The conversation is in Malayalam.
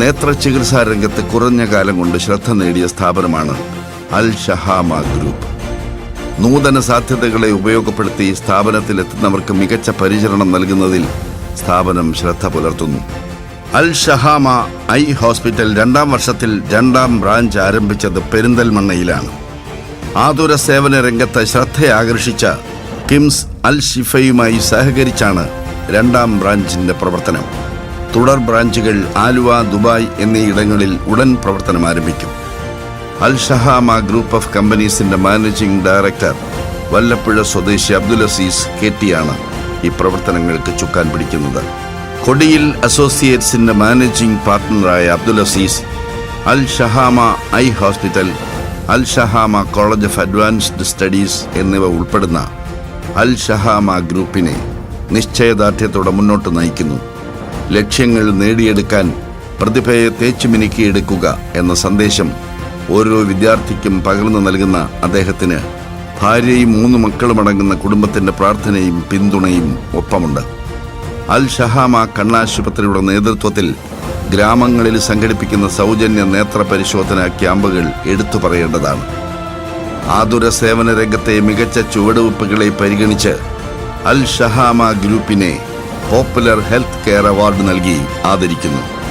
നേത്ര ചികിത്സാ രംഗത്ത് കുറഞ്ഞ കാലം കൊണ്ട് ശ്രദ്ധ നേടിയ സ്ഥാപനമാണ് അൽ ഷഹാമ ഗ്രൂപ്പ്. നൂതന സാധ്യതകളെ ഉപയോഗപ്പെടുത്തി സ്ഥാപനത്തിലെത്തുന്നവർക്ക് മികച്ച പരിചരണം നൽകുന്നതിൽ സ്ഥാപനം ശ്രദ്ധ പുലർത്തുന്നു. അൽ ഷഹാമ ഐ ഹോസ്പിറ്റൽ രണ്ടാം വർഷത്തിൽ രണ്ടാം ബ്രാഞ്ച് ആരംഭിച്ചത് പെരിന്തൽമണ്ണയിലാണ്. ആതുര സേവന രംഗത്ത് ശ്രദ്ധയാകർഷിച്ച കിംസ് അൽ ഷിഫയുമായി സഹകരിച്ചാണ് രണ്ടാം ബ്രാഞ്ചിന്റെ പ്രവർത്തനം. തുടർ ബ്രാഞ്ചുകൾ ആലുവ ദുബായ് എന്നീ ഇടങ്ങളിൽ ഉടൻ പ്രവർത്തനം ആരംഭിക്കും. അൽ ഷഹാമ ഗ്രൂപ്പ് ഓഫ് കമ്പനീസിന്റെ മാനേജിംഗ് ഡയറക്ടർ വല്ലപ്പുഴ സ്വദേശി അബ്ദുൽ അസീസ് കെ ടിയാണ് ഈ പ്രവർത്തനങ്ങൾക്ക് ചുക്കാൻ പിടിക്കുന്നത്. കൊടിയിൽ അസോസിയേറ്റ്സിന്റെ managing പാർട്ട്ണറായ Abdul Aziz Al Shahama eye hospital Al Shahama college of advanced studies എന്നിവ ഉൾപ്പെടുന്ന അൽ ഷഹാമ ഗ്രൂപ്പിനെ നിശ്ചയദാർഢ്യത്തോടെ മുന്നോട്ട് നയിക്കുന്നു. ലക്ഷ്യങ്ങൾ നേടിയെടുക്കാൻ പ്രതിഭയെ തേച്ചു മിനുക്കിയെടുക്കുക എന്ന സന്ദേശം ഓരോ വിദ്യാർത്ഥിക്കും പകർന്നു നൽകുന്ന അദ്ദേഹത്തിന്. ഭാര്യയും മൂന്ന് മക്കളും അടങ്ങുന്ന കുടുംബത്തിന്റെ പ്രാർത്ഥനയും പിന്തുണയും ഒപ്പമുണ്ട്. അൽ ഷഹാമ കണ്ണാശുപത്രിയുടെ നേതൃത്വത്തിൽ ഗ്രാമങ്ങളിൽ സംഘടിപ്പിക്കുന്ന സൗജന്യ നേത്ര പരിശോധന ക്യാമ്പുകൾ എടുത്തു പറയേണ്ടതാണ്. ആതുര സേവന രംഗത്തെ മികച്ച ചുവടുവെപ്പുകളെ പരിഗണിച്ച് അൽ ഷഹാമ ഗ്രൂപ്പിനെ പോപ്പുലർ ഹെൽത്ത് കെയർ അവാർഡ് നൽകി ആദരിക്കുന്നു.